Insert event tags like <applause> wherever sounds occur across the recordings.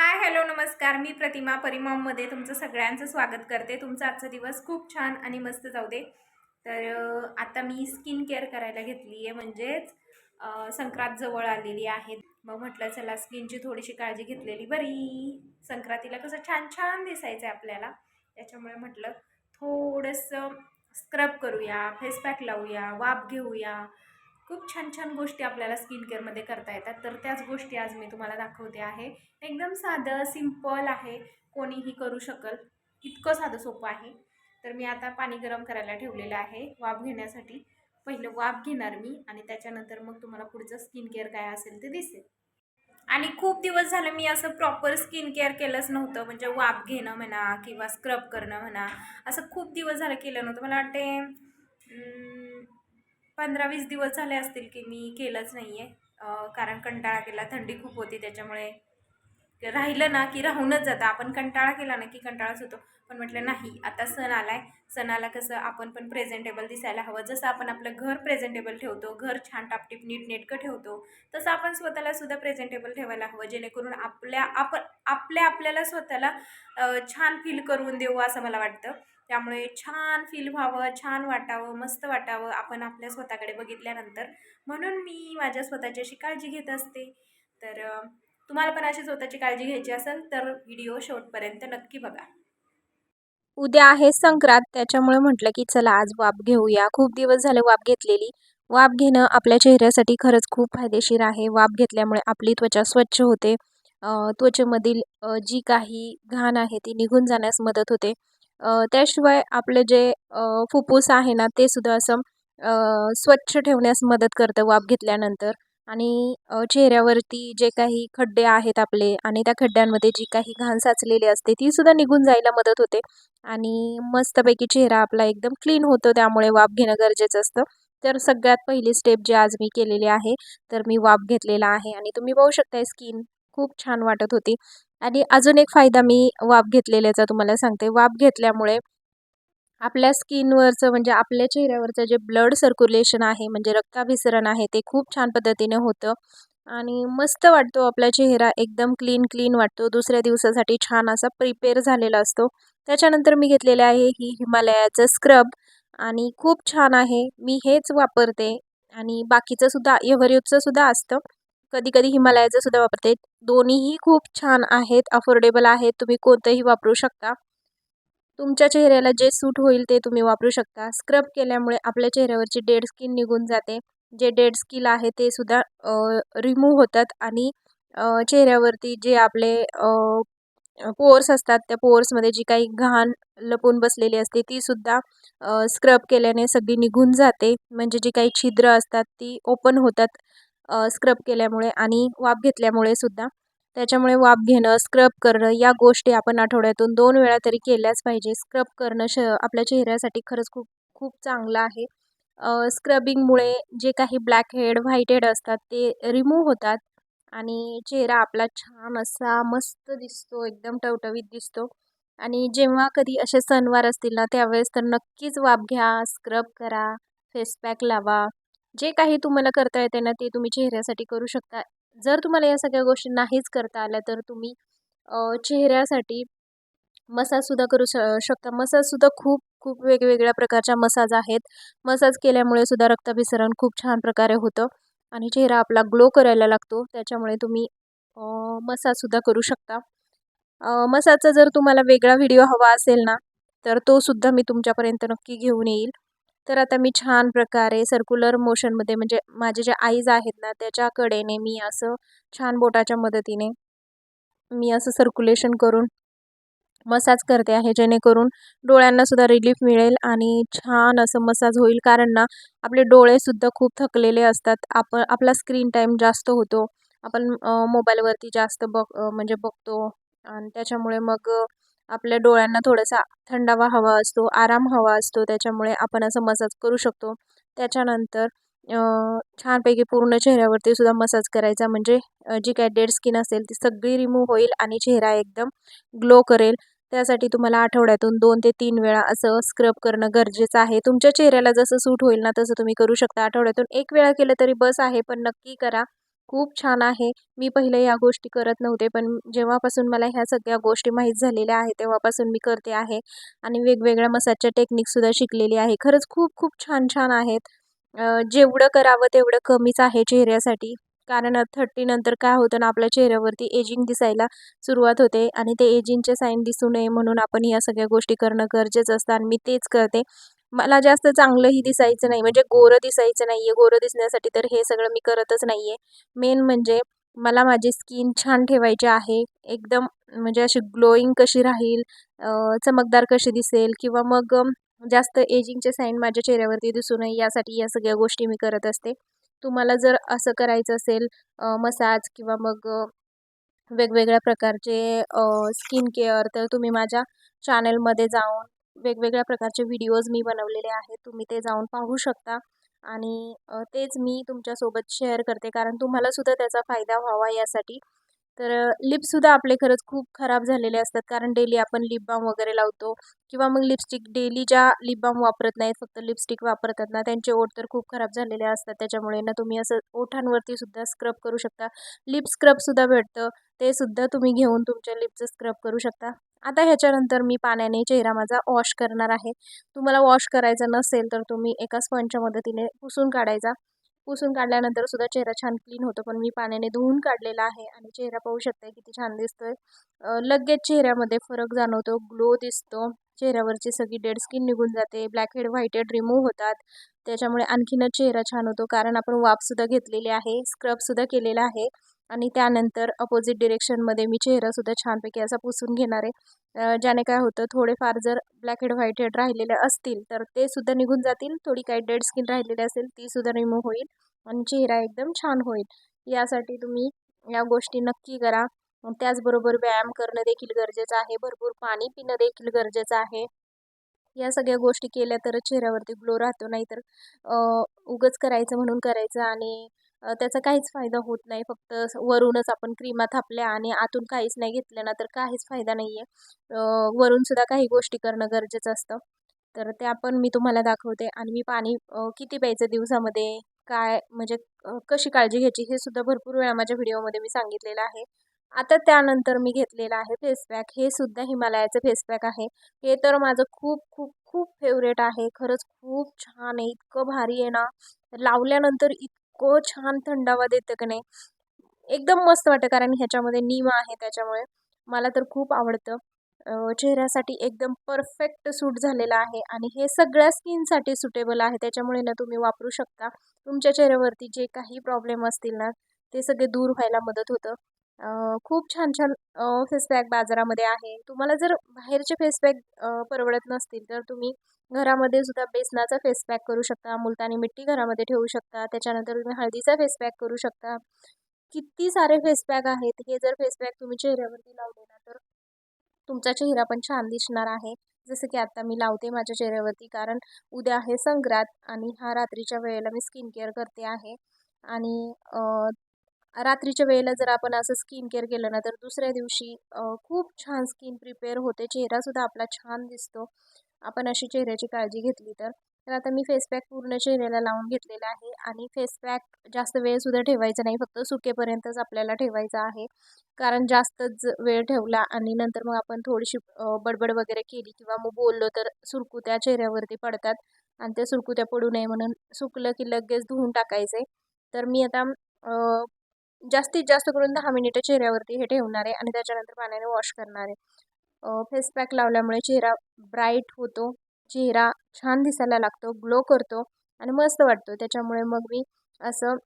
Hi hello नमस्कार. मी प्रतिमा परिमॉममध्ये तुमचं सगळ्यांचं स्वागत करते. तुमचा आजचा दिवस खूप छान आणि मस्त जाऊ दे. तर आता मी स्किन केअर करायला घेतली आहे म्हणजेच संक्रांत जवळ आलेली आहे. मग म्हटलं चला स्किनची थोडीशी काळजी घेतलेली बरी. संक्रांतीला कसं छान छान दिसायचं आहे आपल्याला. त्याच्यामुळे म्हटलं थोडंसं स्क्रब करूया फेस पॅक लावूया वाफ घेऊया. खूप छान छान गोष्टी आपल्याला स्किन केअरमध्ये करता येतात. तर त्याच गोष्टी आज मी तुम्हाला दाखवते आहे. एकदम साधं सिंपल आहे. कोणीही करू शकल. इतकं साधं सोपं आहे. तर मी आता पाणी गरम करायला ठेवलेलं आहे. वाफ घेण्यासाठी. पहिलं वाफ घेणार मी आणि त्याच्यानंतर मग तुम्हाला पुढचं स्किन केअर काय असेल ते दिसेल. आणि खूप दिवस झालं मी असं प्रॉपर स्किन केअर केलंच नव्हतं. म्हणजे वाफ घेणं म्हणा किंवा स्क्रब करणं म्हणा. असं खूप दिवस झालं केलं नव्हतं. मला वाटते पंधरा वीस दिवस झाले असतील की मी केलंच नाही आहे कारण कंटाळा केला थंडी खूप होती त्याच्यामुळे राहिलं ना की राहूनच जातं. आपण कंटाळा केला ना की कंटाळाच होतो. पण म्हटलं नाही आता सण आला आहे सणाला कसं आपण पण प्रेझेंटेबल दिसायला हवं. जसं आपण आपलं घर प्रेझेंटेबल ठेवतो घर छान टापटीप नीट नेटकं ठेवतो तसं आपण स्वतःला सुद्धा प्रेझेंटेबल ठेवायला हवं. जेणेकरून आपल्या आपण आपल्या आपल्याला स्वतःला छान फील करून देऊ असं मला वाटतं. त्यामुळे छान फील व्हावं छान वाटावं मस्त वाटावं आपण आपल्या स्वतःकडे बघितल्यानंतर. म्हणून मी माझ्या स्वतःची अशी काळजी घेत असते. तर तुम्हाला पण अशी स्वतःची काळजी घ्यायची असेल तर व्हिडिओ शेवटपर्यंत नक्की बघा. उद्या आहे संक्रांत त्याच्यामुळे म्हटलं की चला आज वाफ घेऊया. खूप दिवस झाले वाफ घेतलेली. वाफ घेणं आपल्या चेहऱ्यासाठी खरंच खूप फायदेशीर आहे. वाफ घेतल्यामुळे आपली त्वचा स्वच्छ होते. त्वचेमधील जी काही घाण आहे ती निघून जाण्यास मदत होते. त्याशिवाय आपले जे फुफ्फुस आहे ना ते सुद्धा असं स्वच्छ ठेवण्यास मदत करतं वाफ घेतल्यानंतर. आणि चेहऱ्यावरती जे काही खड्डे आहेत आपले आणि त्या खड्ड्यांमध्ये जी काही घाण साचलेली असते ती सुद्धा निघून जायला मदत होते. आणि मस्तपैकी चेहरा आपला एकदम क्लीन होतो त्यामुळे वाफ घेणं गरजेचं असतं. तर सगळ्यात पहिली स्टेप जी आज मी केलेली आहे तर मी वाफ घेतलेला आहे. आणि तुम्ही पाहू शकताय स्किन खूप छान वाटत होती. आणि अजून एक फायदा मी वाफ घेतलेल्याचा तुम्हाला सांगते. वाफ घेतल्यामुळे आपल्या स्किनवरचं म्हणजे आपल्या चेहऱ्यावरचं जे ब्लड सर्क्युलेशन आहे म्हणजे रक्ताभिसरण आहे ते खूप छान पद्धतीने होतं. आणि मस्त वाटतो आपला चेहरा एकदम क्लीन क्लीन वाटतो. दुसऱ्या दिवसासाठी छान असा प्रिपेअर झालेला असतो. त्याच्यानंतर मी घेतलेले आहे ही हिमालयाचं स्क्रब आणि खूप छान आहे. मी हेच वापरते आणि बाकीचं सुद्धा एव्हरेजचं सुद्धा असतं. कधी कधी हिमालयाचं सुद्धा वापरते दोन्हीही खूप छान आहेत अफोर्डेबल आहेत. तुम्ही कोणतंही वापरू शकता. तुमच्या चेहऱ्याला जे सूट होईल ते तुम्ही वापरू शकता. स्क्रब केल्यामुळे आपल्या चेहऱ्यावरची डेड स्किन निघून जाते. जे डेड स्किन आहे ते सुद्धा रिमूव्ह होतात आणि चेहऱ्यावरती जे आपले पोअर्स असतात त्या पोअर्समध्ये जी काही घाण लपून बसलेली असते ती सुद्धा स्क्रब केल्याने सगळी निघून जाते. म्हणजे जी काही छिद्र असतात ती ओपन होतात. स्क्रब केल्यामुळे आणि वाफ घेतल्यामुळे सुद्धा. त्याच्यामुळे वाफ घेणं स्क्रब करणं या गोष्टी आपण आठवड्यातून दोन वेळा तरी केल्याच पाहिजे. स्क्रब करणं श आपल्या चेहऱ्यासाठी खरंच खूप खूप चांगलं आहे. स्क्रबिंगमुळे जे काही ब्लॅक हेड व्हाईट हेड असतात ते रिमूव्ह होतात आणि चेहरा आपला छान असा मस्त दिसतो एकदम टवटवीत दिसतो. आणि जेव्हा कधी असे सणवार असतील ना त्यावेळेस तर नक्कीच वाफ घ्या स्क्रब करा फेस पॅक लावा. जे काही तुम्हाला करता येते ना ते तुम्ही चेहऱ्यासाठी करू शकता. जर तुम्हाला या सगळ्या गोष्टी नाहीच करता आल्या तर तुम्ही चेहऱ्यासाठी मसाजसुद्धा करू श शकता. मसाजसुद्धा खूप खूप वेगवेगळ्या प्रकारच्या मसाज आहेत. मसाज केल्यामुळे सुद्धा रक्ताभिसरण खूप छान प्रकारे होतं आणि चेहरा आपला ग्लो करायला लागतो. त्याच्यामुळे तुम्ही मसाजसुद्धा करू शकता. मसाजचा जर तुम्हाला वेगळा व्हिडिओ हवा असेल ना तर तो सुद्धा मी तुमच्यापर्यंत नक्की घेऊन येईल. तर आता मी छान प्रकारे सर्क्युलर मोशनमध्ये म्हणजे माझे जे आईज आहेत ना त्याच्याकडेने मी असं छान बोटाच्या मदतीने मी असं सर्क्युलेशन करून मसाज करते आहे जेणेकरून डोळ्यांनासुद्धा रिलीफ मिळेल आणि छान असं मसाज होईल. कारण ना आपले डोळेसुद्धा खूप थकलेले असतात. आपण आपला स्क्रीन टाईम जास्त होतो. आपण मोबाईलवरती जास्त बघ म्हणजे बघतो. आणि त्याच्यामुळे मग आपल्या डोळ्यांना थोडासा थंडावा हवा असतो आराम हवा असतो त्याच्यामुळे आपण असं मसाज करू शकतो. त्याच्यानंतर छानपैकी पूर्ण चेहऱ्यावरती सुद्धा मसाज करायचा. म्हणजे जी काय डेड स्किन असेल ती सगळी रिमूव्ह होईल आणि चेहरा एकदम ग्लो करेल. त्यासाठी तुम्हाला आठवड्यातून दोन ते तीन वेळा असं स्क्रब करणं गरजेचं आहे. तुमच्या चेहऱ्याला जसं सूट होईल ना तसं तुम्ही करू शकता. आठवड्यातून एक वेळा केलं तरी बस आहे पण नक्की करा. खूप छान आहे. मी पहिले या गोष्टी करत नव्हते पण जेव्हापासून मला ह्या सगळ्या गोष्टी माहीत झालेल्या आहे तेव्हापासून मी करते आहे. आणि वेगवेगळ्या मसाजच्या टेक्निकसुद्धा शिकलेली आहे. खरंच खूप खूप छान छान आहेत. जेवढं करावं तेवढं कमीच आहे चेहऱ्यासाठी. कारण थर्टी नंतर काय होतं ना आपल्या चेहऱ्यावरती एजिंग दिसायला सुरुवात होते आणि ते एजिंगचे साईन दिसू नये म्हणून आपण या सगळ्या गोष्टी करणं गरजेचं असतं आणि मी तेच करते. मला जास्त चांगलंही दिसायचं नाही म्हणजे गोरं दिसायचं नाही आहे गोरं दिसण्यासाठी तर हे सगळं मी करतच नाही आहे मेन म्हणजे मला माझी स्किन छान ठेवायची आहे एकदम म्हणजे अशी ग्लोईंग कशी राहील चमकदार कशी दिसेल किंवा मग जास्त एजिंगचे साईन माझ्या चेहऱ्यावरती दिसू नये यासाठी या सगळ्या गोष्टी मी करत असते. तुम्हाला जर असं करायचं असेल मसाज किंवा मग वेगवेगळ्या प्रकारचे स्किन केअर तर तुम्ही माझ्या चॅनलमध्ये जाऊन वेगवेगळ्या प्रकारचे व्हिडिओज मी बनवलेले आहेत. तुम्ही ते जाऊन पाहू शकता. आणि तेच मी तुमच्यासोबत शेअर करते. कारण तुम्हालासुद्धा त्याचा फायदा व्हावा यासाठी. तर लिपसुद्धा आपले खरंच खूप खराब झालेले असतात. कारण डेली आपण लिप बाम वगैरे लावतो. किंवा मग लिपस्टिक डेली ज्या लिप बाम वापरत नाहीत फक्त लिपस्टिक वापरतात ना त्यांचे ओठ तर खूप खराब झालेले असतात. त्याच्यामुळे ना तुम्ही असं ओठांवरती सुद्धा स्क्रब करू शकता. लिप स्क्रबसुद्धा भेटतं. ते सुद्धा तुम्ही घेऊन तुमच्या लिपचं स्क्रब करू शकता. आता ह्याच्यानंतर मी पाण्याने चेहरा माझा वॉश करणार आहे. तुम्हाला वॉश करायचा नसेल तर तुम्ही एका स्पंजच्या मदतीने पुसून काढायचा. पुसून काढल्यानंतर सुद्धा चेहरा छान क्लीन होतो पण मी पाण्याने धुवून काढलेला आहे आणि चेहरा पाहू शकते किती छान दिसतोय. लगेच चेहऱ्यामध्ये फरक जाणवतो ग्लो दिसतो. चेहऱ्यावरची सगळी डेड स्किन निघून जाते blackhead whitehead remove होतात. त्याच्यामुळे आणखीनच चेहरा छान होतो कारण आपण वाफसुद्धा घेतलेली आहे स्क्रबसुद्धा केलेला आहे. आणि त्यानंतर अपोजिट डिरेक्शनमध्ये मी चेहरासुद्धा छानपैकी असा पुसून घेणार आहे. ज्याने काय होतं थोडेफार जर ब्लॅक हेड व्हाईट हेड राहिलेले असतील तर ते सुद्धा निघून जातील. थोडी काही डेड स्किन राहिलेली असेल ती सुद्धा रिमूव्ह होईल आणि चेहरा एकदम छान होईल. यासाठी तुम्ही या गोष्टी नक्की करा. त्याचबरोबर व्यायाम करणं देखील गरजेचं आहे. भरपूर पाणी पिणं देखील गरजेचं आहे. या सगळ्या गोष्टी केल्या तर चेहऱ्यावरती ग्लो राहतो. नाहीतर उगच करायचं म्हणून करायचं आणि त्याचा काहीच फायदा होत नाही. फक्त वरूनच आपण क्रीमा थापल्या आणि आतून काहीच नाही घेतलं ना तर काहीच फायदा नाही आहे वरूनसुद्धा काही गोष्टी करणं गरजेचं असतं. तर त्या पण मी तुम्हाला दाखवते. आणि मी पाणी किती प्यायचं दिवसामध्ये काय म्हणजे कशी काळजी घ्यायची हे सुद्धा भरपूर वेळा माझ्या व्हिडिओमध्ये मी सांगितलेलं आहे. आता त्यानंतर मी घेतलेलं आहे फेस पॅक. हे सुद्धा हिमालयाचं फेस पॅक आहे. हे तर माझं खूप खूप खूप फेवरेट आहे. खरंच खूप छान आहे. इतकं भारी आहे ना. लावल्यानंतर इत इतकं छान थंडावा देतं की नाही. एकदम मस्त वाटतं कारण ह्याच्यामध्ये नीम आहे त्याच्यामुळे. मला तर खूप आवडतं. चेहऱ्यासाठी एकदम परफेक्ट सूट झालेलं आहे आणि हे सगळ्या स्किनसाठी सुटेबल आहे. त्याच्यामुळे ना तुम्ही वापरू शकता. तुमच्या चेहऱ्यावरती जे काही प्रॉब्लेम असतील ना ते सगळे दूर व्हायला मदत होतं. खूप छान छान फेस पॅक बाजारामध्ये आहे. तुम्हाला जर बाहेरचे फेस पॅक परवडत नसतील तर तुम्ही घरामध्ये सुद्धा बेसनाचा फेस पॅक करू शकता मुलतानी मिट्टी घरामध्ये ठेवू शकता त्याच्यानंतर तुम्ही हळदीचा फेस पॅक करू शकता. किती सारे फेस पॅक आहेत हे जर फेस पॅक तुम्ही चेहऱ्यावरती लावले ना तर तुमचा चेहरा पण छान दिसणार आहे. जसं की आता मी लावते माझ्या चेहऱ्यावरती कारण उद्या आहे संक्रांत आणि हा रात्रीच्या वेळेला मी स्किन केअर करते आहे. आणि रात्रीच्या वेळेला जर आपण असं स्किन केअर केलं ना तर दुसऱ्या दिवशी खूप छान स्किन प्रिपेअर होते. चेहरासुद्धा आपला छान दिसतो. आपण अशी चेहऱ्याची काळजी घेतली तर. तर आता मी फेस पॅक पूर्ण चेहऱ्याला लावून घेतलेला आहे आणि फेस पॅक जास्त वेळसुद्धा ठेवायचा नाही. फक्त सुकेपर्यंतच आपल्याला ठेवायचा आहे. कारण जास्तच वेळ ठेवला आणि नंतर मग आपण थोडीशी बडबड वगैरे केली किंवा मग बोललो तर सुरकुत्या चेहऱ्यावरती पडतात आणि त्या सुरकुत्या पडू नये म्हणून सुकलं की लगेच धुवून टाकायचे. तर मी आता जास्तीत जास्त करून दहा मिनिटं चेहऱ्यावरती हे ठेवणार आहे आणि त्याच्यानंतर पाण्याने वॉश करणार आहे. फेस पॅक लावल्यामुळे चेहरा ब्राईट होतो चेहरा छान दिसायला लागतो ग्लो करतो आणि मस्त वाटतो. त्याच्यामुळे मग मी असं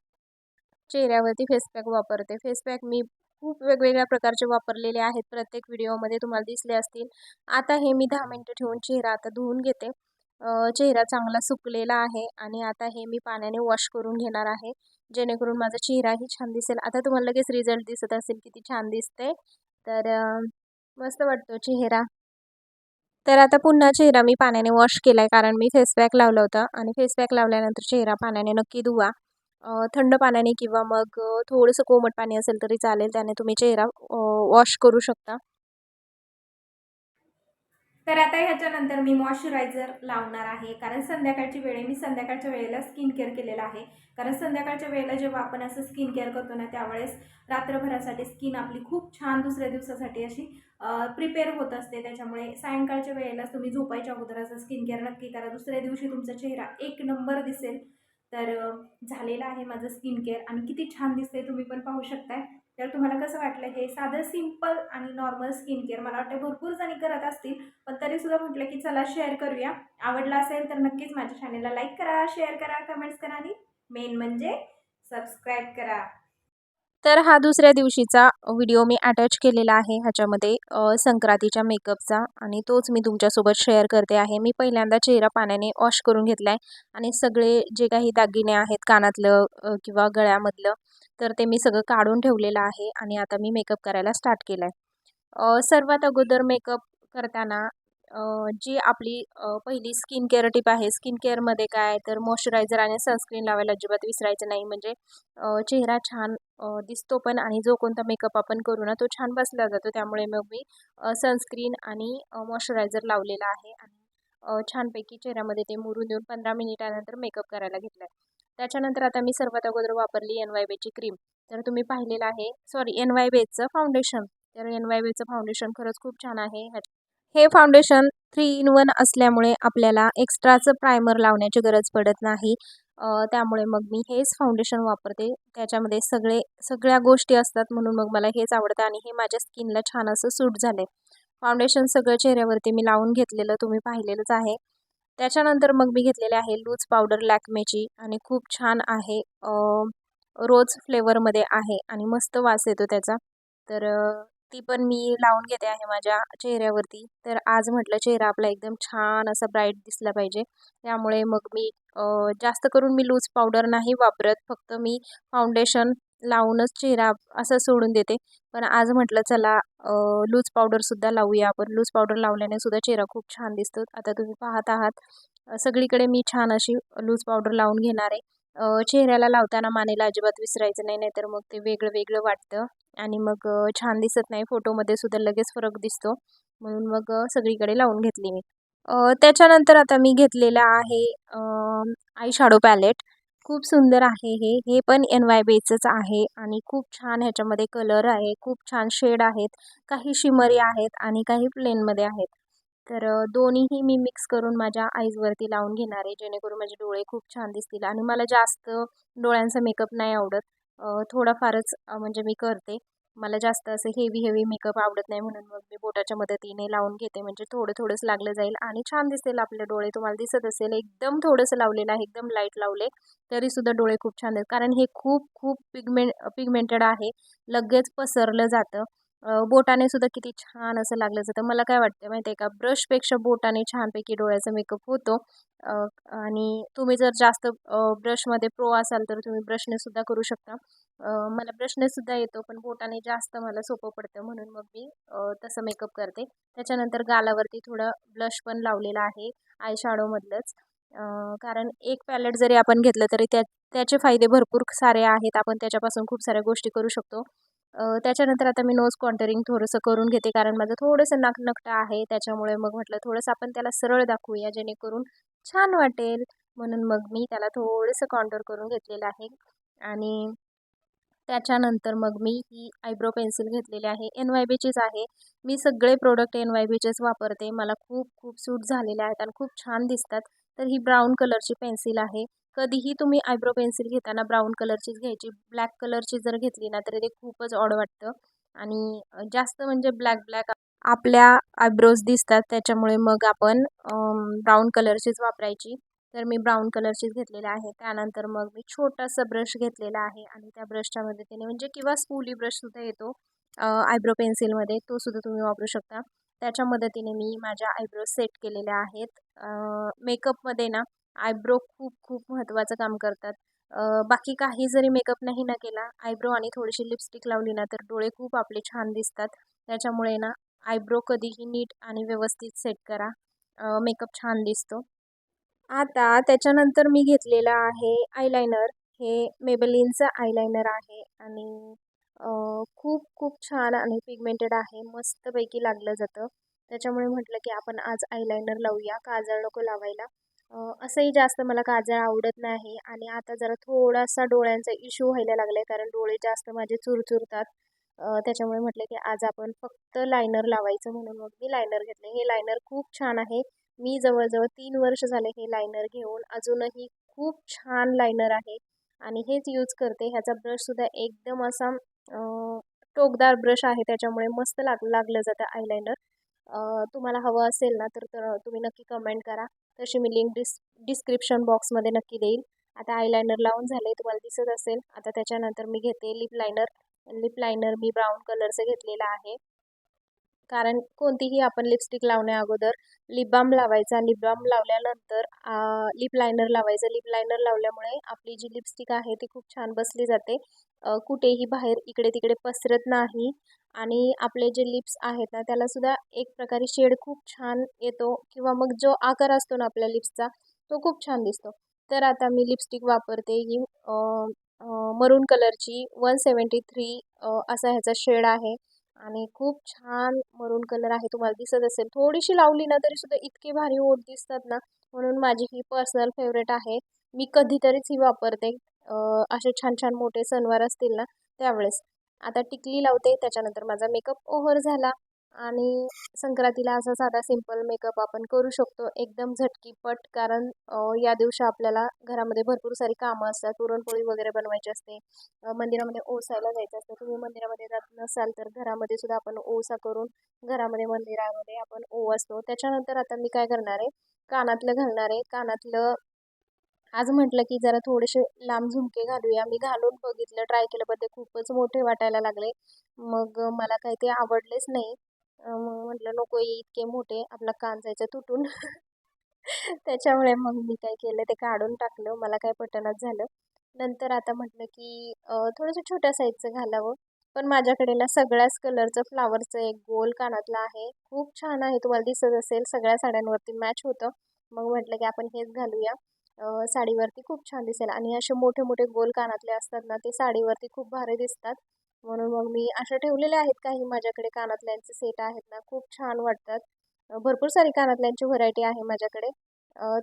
चेहऱ्यावरती फेस पॅक वापरते. फेस पॅक मी खूप वेगवेगळ्या प्रकारचे वापरलेले आहेत. प्रत्येक व्हिडिओमध्ये तुम्हाला दिसले असतील. आता हे मी दहा मिनटं ठेवून चेहरा आता धुवून घेते. चेहरा चांगला सुकलेला आहे आणि आता हे मी पाण्याने वॉश करून घेणार आहे. जेणेकरून माझा चेहराही छान दिसेल. आता तुम्हाला लगेच रिझल्ट दिसत असेल किती छान दिसते तर मस्त वाटतो चेहरा. तर आता पुन्हा चेहरा मी पाण्याने वॉश केला आहे कारण मी फेस पॅक लावलं होतं आणि फेस पॅक लावल्यानंतर चेहरा पाण्याने नक्की धुवा. थंड पाण्याने किंवा मग थोडंसं कोमट पाणी असेल तरी चालेल. त्याने तुम्ही चेहरा वॉश करू शकता. तर आता ह्याच्यानंतर मी मॉइश्चरायझर लावणार आहे. कारण संध्याकाळची वेळ आहे. मी संध्याकाळच्या वेळेला स्किन केअर केलेला आहे. कारण संध्याकाळच्या वेळेला जेव्हा आपण असं स्किन केअर करतो ना त्यावेळेस रात्रभरासाठी स्किन आपली खूप छान दुसऱ्या दिवसासाठी अशी प्रिपेअर होत असते. त्याच्यामुळे सायंकाळच्या वेळेला तुम्ही झोपायच्या अगोदर असं स्किन केअर नक्की करा. दुसऱ्या दिवशी तुमचा चेहरा एक नंबर दिसेल. तर झालेला आहे माझं स्किन केअर आणि किती छान दिसते तुम्ही पण पाहू शकताय. तर तुम्हाला कसं वाटलं? हे साधं सिंपल आणि नॉर्मल स्किन केअर मला वाटतं भरपूर जणी करत असतील. पण तरीसुद्धा म्हटलं की चला शेअर करूया. आवडला असेल तर नक्कीच माझ्या चॅनेलला लाईक करा शेअर करा कमेंट्स करा आणि मेन म्हणजे सबस्क्राईब करा. तर हा दुसऱ्या दिवशीचा व्हिडिओ मी अटॅच केलेला आहे ह्याच्यामध्ये संक्रांतीच्या मेकअपचा आणि तोच मी तुमच्यासोबत शेअर करते आहे. मी पहिल्यांदा चेहरा पाण्याने वॉश करून घेतला आहे आणि सगळे जे काही दागिने आहेत कानातलं किंवा गळ्यामधलं तर ते मी सगळं काढून ठेवलेलं आहे आणि आता मी मेकअप करायला स्टार्ट केला आहे सर्वात अगोदर मेकअप करताना जी आपली पहिली स्किन केअर टिप आहे. स्किन केअरमध्ये काय तर मॉइश्चरायझर आणि सनस्क्रीन लावायला अजिबात विसरायचं नाही. म्हणजे चेहरा छान दिसतो पण आणि जो कोणता मेकअप आपण करू ना तो छान बसला जातो. त्यामुळे मग मी सनस्क्रीन आणि मॉइश्चरायझर लावलेला आहे आणि छानपैकी चेहऱ्यामध्ये ते मुरून देऊन पंधरा मिनिटानंतर मेकअप करायला घेतला आहे त्याच्यानंतर आता मी सर्वात अगोदर वापरली एन वाय बेची क्रीम तर तुम्ही पाहिलेलं आहे सॉरी एन वाय बेचं फाउंडेशन तर एन वाय बेचं फाउंडेशन खरंच खूप छान आहे. ह्याच्या हे फाउंडेशन थ्री इन वन असल्यामुळे आपल्याला एक्स्ट्राचं प्रायमर लावण्याची गरज पडत नाही. त्यामुळे मग मी हेच फाउंडेशन वापरते. त्याच्यामध्ये सगळे सगळ्या गोष्टी असतात म्हणून मग मला हेच आवडतं आणि हे माझ्या स्किनला छान असं सूट झालं आहे फाउंडेशन सगळं चेहऱ्यावरती मी लावून घेतलेलं तुम्ही पाहिलेलंच आहे. त्याच्यानंतर मग मी घेतलेले आहे लूज पावडर लॅक्मेची आणि खूप छान आहे. रोज फ्लेवरमध्ये आहे आणि मस्त वास येतो त्याचा. तर ती पण मी लावून घेते आहे माझ्या चेहऱ्यावरती. तर आज म्हटलं चेहरा आपला एकदम छान असा ब्राईट दिसला पाहिजे. त्यामुळे मग मी जास्त करून मी लूज पावडर नाही वापरत. फक्त मी फाउंडेशन लावूनच चेहरा असं सोडून देते. पण आज म्हटलं चला लूज पावडरसुद्धा लावूया आपण. लूज पावडर लावल्याने सुद्धा चेहरा खूप छान दिसतो. आता तुम्ही पाहत आहात सगळीकडे मी छान अशी लूज पावडर लावून घेणार आहे. चेहऱ्याला लावताना मानेला अजिबात विसरायचं नाही नाहीतर मग ते वेगळं वेगळं वाटतं. आणि मग छान दिसत नाही. फोटोमध्ये सुद्धा लगेच फरक दिसतो. म्हणून मग सगळीकडे लावून घेतली मी. त्याच्यानंतर आता मी घेतलेलं आहे आय शॅडो पॅलेट. खूप सुंदर आहे हे. हे पण एन वाय बेचंच आहे. आणि खूप छान ह्याच्यामध्ये कलर आहे. खूप छान शेड आहेत. काही शिमरी आहेत आणि काही प्लेनमध्ये आहेत. तर दोन्हीही मी मिक्स करून माझ्या आईजवरती लावून घेणार आहे जेणेकरून माझे डोळे खूप छान दिसतील. आणि मला जास्त डोळ्यांचा मेकअप नाही आवडत. थोडंफारच थोडाफारच म्हणजे मी करते. मला जास्त असं हेवी हेवी मेकअप आवडत नाही म्हणून मग मी बोटाच्या मदतीने लावून घेते. म्हणजे थोडं थोडंच लागलं जाईल आणि छान दिसेल आपले डोळे. तुम्हाला दिसत असेल एकदम थोडंसं लावलेलं आहे एकदम लाइट लावले तरीसुद्धा डोळे खूप छान दिसतात. कारण हे खूप खूप पिगमेंट पिगमेंटेड आहे. लगेच पसरलं जातं. बोटाने सुद्धा किती छान असं लागलं जातं. मला काय वाटतं माहिती आहे का ब्रशपेक्षा बोटाने छानपैकी डोळ्याचा मेकअप होतो. आणि तुम्ही जर जास्त ब्रशमध्ये प्रो असाल तर तुम्ही ब्रशने सुद्धा करू शकता. मला ब्रशने सुद्धा येतो पण बोटाने जास्त मला सोपं पडतं म्हणून मग मी तसं मेकअप करते. त्याच्यानंतर गालावरती थोडं ब्लश पण लावलेलं आहे आय शॅडोमधलंच कारण एक पॅलेट जरी आपण घेतलं तरी त्या त्याचे फायदे भरपूर सारे आहेत. आपण त्याच्यापासून खूप साऱ्या गोष्टी करू शकतो. त्याच्यानंतर आता मी नोज कॉन्टरिंग थोडंसं करून घेते कारण माझं थोडंसं नाक नकटं आहे त्याच्यामुळे मग म्हटलं थोडंसं आपण त्याला सरळ दाखवूया जेणेकरून छान वाटेल. म्हणून मग मी त्याला थोडंसं कॉन्टर करून घेतलेलं आहे. आणि त्याच्यानंतर मग मी ही आयब्रो पेन्सिल घेतलेली आहे. एन वाय बीचीच आहे. मी सगळे प्रोडक्ट एन वाय बीचेच वापरते. मला खूप खूप सूट झालेले आहेत आणि खूप छान दिसतात. तर ही ब्राऊन कलरची पेन्सिल आहे. कधीही तुम्ही आयब्रो पेन्सिल घेताना ब्राऊन कलरचीच घ्यायची. ब्लॅक कलरची जर घेतली ना तर ते खूपच ऑड वाटतं. आणि जास्त म्हणजे ब्लॅक ब्लॅक आपल्या आयब्रोज दिसतात त्याच्यामुळे मग आपण ब्राऊन कलरचीच वापरायची. तर मी ब्राऊन कलरचीच घेतलेला आहे. त्यानंतर मग मी छोटासा ब्रश घेतलेला आहे आणि त्या ब्रशच्या मदतीने म्हणजे किंवा स्पूली ब्रशसुद्धा येतो आयब्रो पेन्सिलमध्ये. तो सुद्धा तुम्ही वापरू शकता. त्याच्या मदतीने मी माझ्या आयब्रो सेट केलेल्या आहेत. मेकअपमध्ये ना आयब्रो खूप खूप महत्त्वाचं काम करतात. बाकी काही जरी मेकअप नाही ना केला आयब्रो आणि थोडीशी लिपस्टिक लावली ना तर डोळे खूप आपले छान दिसतात. त्याच्यामुळे ना आयब्रो कधीही नीट आणि व्यवस्थित सेट करा. मेकअप छान दिसतो. आता त्याच्यानंतर मी घेतलेलं आहे आयलायनर हे मेबेलिनचं आयलायनर आहे आणि खूप खूप छान आणि पिगमेंटेड आहे. मस्तपैकी लागलं जातं. त्याच्यामुळे म्हटलं की आपण आज आयलायनर लावूया. काजळ नको लावायला. असंही जास्त मला काजळ आवडत नाही आणि आता जरा थोडासा डोळ्यांचा इश्यू व्हायला लागला आहे कारण डोळे जास्त माझे चुरचुरतात. त्याच्यामुळे म्हटलं की आज आपण फक्त लायनर लावायचं म्हणून मग मी लायनर घेतले हे लायनर खूप छान आहे. मी जवळजवळ तीन वर्ष झाले हे लायनर घेऊन अजूनही खूप छान लायनर आहे आणि हेच यूज करते. ह्याचा ब्रशसुद्धा एकदम असा टोकदार ब्रश आहे. त्याच्यामुळे मस्त लाग लागलं जातं आयलायनर तुम्हाला हवं असेल ना तर तर तुम्ही नक्की कमेंट करा. तशी मी लिंक डिस डिस्क्रिप्शन बॉक्समध्ये नक्की देईल आता आयलायनर लावून झाले तुम्हाला दिसत असेल. आता त्याच्यानंतर मी घेते लिप लायनर लिप लायनर मी ब्राऊन कलरचं घेतलेलं आहे. कारण कोणतीही आपण लिपस्टिक लावण्या अगोदर लिप बाम लावायचा. लिप बाम लावल्यानंतर लिप लायनर लावायचं. लिप लायनर लावल्यामुळे आपली जी लिपस्टिक आहे ती खूप छान बसली जाते. कुठेही बाहेर इकडे तिकडे पसरत नाही. आणि आपले जे लिप्स आहेत ना त्याला सुद्धा एक प्रकारे शेड खूप छान येतो. किंवा मग जो आकार असतो ना आपल्या लिप्सचा तो खूप छान दिसतो. तर आता मी लिपस्टिक वापरते ही मरून कलरची वन सेवन्टी थ्री असा ह्याचा शेड आहे. आणि खूप छान मरून कलर आहे तुम्हाला दिसत असेल. थोडीशी लावली ना तरी सुद्धा इतके भारी ओठ दिसतात ना म्हणून माझी ही पर्सनल फेवरेट आहे. मी कधीतरीच ही वापरते. असे छान छान मोठे सणवार असतील ना त्यावेळेस. आता टिकली लावते त्याच्यानंतर माझा मेकअप ओव्हर झाला. आणि संक्रांतीला असा साधा सिंपल मेकअप आपण करू शकतो. एकदम झटकीपट कारण या दिवशी आपल्याला घरामध्ये भरपूर सारी कामं असतात. पुरणपोळी वगैरे बनवायची असते. मंदिरामध्ये ओसायला जायचं असतं. तुम्ही मंदिरामध्ये जात नसाल तर घरामध्ये सुद्धा आपण ओसा करून घरामध्ये मंदिरामध्ये आपण ओ असतो. त्याच्यानंतर आता मी काय करणार आहे? कानातलं घालणार आहे. कानातलं आज म्हटलं की जरा थोडेसे लांब झुमके घालूया. मी घालून बघितलं ट्राय केलं पण ते खूपच मोठे वाटायला लागले. मग मला काही ते आवडलेच नाही. मग म्हटलं नको इतके मोठे आपला कान जायचं तुटून. <laughs> त्याच्यामुळे मग मी काय केलं ते काढून टाकलं मला काय पटनात झालं. नंतर आता म्हटलं की थोडंसं छोट्या साईजचं घालावं. पण माझ्याकडे ना सगळ्याच कलरचं फ्लावरचं एक गोल कानातलं आहे. खूप छान आहे तुम्हाला दिसत असेल सगळ्या साड्यांवरती मॅच होतं. मग म्हटलं की आपण हेच घालूया. साडीवरती खूप छान दिसेल. आणि असे मोठे मोठे गोल कानातले असतात ना ते साडीवरती खूप भारी दिसतात. म्हणून मग मी अशा ठेवलेल्या आहेत काही माझ्याकडे कानातल्यांचे सेट आहेत ना खूप छान वाटतात. भरपूर सारी कानातल्यांची व्हरायटी आहे माझ्याकडे.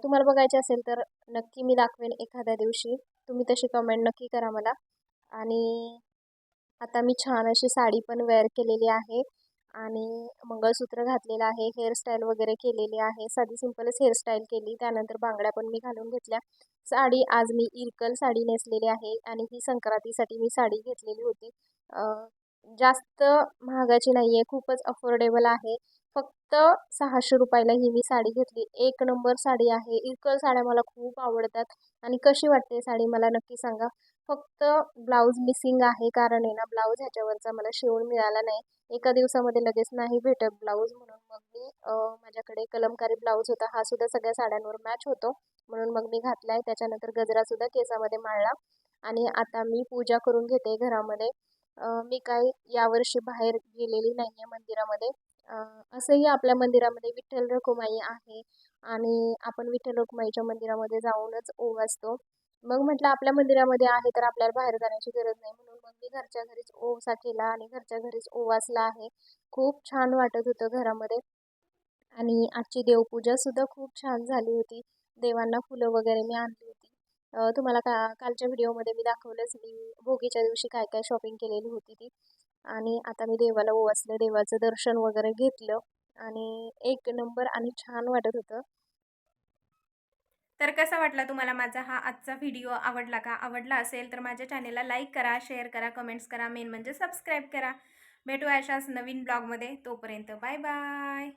तुम्हाला बघायचे असेल तर नक्की मी दाखवेन एखाद्या दिवशी. तुम्ही तशी कमेंट नक्की करा मला. आणि आता मी छान अशी साडी पण वेअर केलेली आहे. आणि मंगळसूत्र घातलेलं आहे हेअरस्टाईल वगैरे केलेली आहे. साधी सिंपलच हेअरस्टाईल केली. त्यानंतर बांगड्या पण मी घालून घेतल्या. साडी आज मी इरकल साडी नेसलेली आहे. आणि ही संक्रांतीसाठी मी साडी घेतलेली होती. जास्त महागाची नाही आहे खूपच अफोर्डेबल आहे. फक्त सहाशे रुपयाला ही मी साडी घेतली. एक नंबर साडी आहे. इरकल साड्या मला खूप आवडतात. आणि कशी वाटते साडी मला नक्की सांगा. फक्त ब्लाऊज मिसिंग आहे कारण आहे ना ब्लाऊज ह्याच्यावरचा मला शिवून मिळाला नाही. एका दिवसामध्ये लगेच नाही भेटत ब्लाऊज म्हणून. मग मी माझ्याकडे कलमकारी ब्लाऊज होता. हा सुद्धा सगळ्या साड्यांवर मॅच होतो. म्हणून मग मी घातला आहे त्याच्यानंतर गजरा सुद्धा केसामध्ये माळला. आणि आता मी पूजा करून घेते घरामध्ये. मी काय यावर्षी बाहेर गेलेली नाही आहे मंदिरामध्ये असंही आपल्या मंदिरामध्ये विठ्ठल रखुमाई आहे आणि आपण विठ्ठल रखुमाईच्या मंदिरामध्ये जाऊनच ओवासतो. मग म्हटलं आपल्या मंदिरामध्ये आहे तर आपल्याला बाहेर जाण्याची गरज नाही म्हणून मग मी घरच्या घरीच ओवसा केला आणि घरच्या घरीच ओवासला आहे. खूप छान वाटत होतं घरामध्ये. आणि आजची देवपूजा सुद्धा खूप छान झाली होती. देवांना फुलं वगैरे मी आणली होती. तुम्हाला का कालच्या व्हिडिओमध्ये मी दाखवलंच मी भोगीच्या दिवशी काय काय शॉपिंग केलेली होती ती. आणि आता मी देवाला ओवासलं देवाचं दर्शन वगैरे घेतलं. आणि एक नंबर आणि छान वाटत होतं. तर कसा वाटला तुम्हाला माझा हा आजचा व्हिडिओ? आवडला का? आवडला असेल तर माझ्या चॅनेलला लाईक करा शेअर करा कमेंट्स करा मेन म्हणजे सबस्क्राईब करा. भेटू अशाच नवीन ब्लॉगमध्ये तोपर्यंत बाय बाय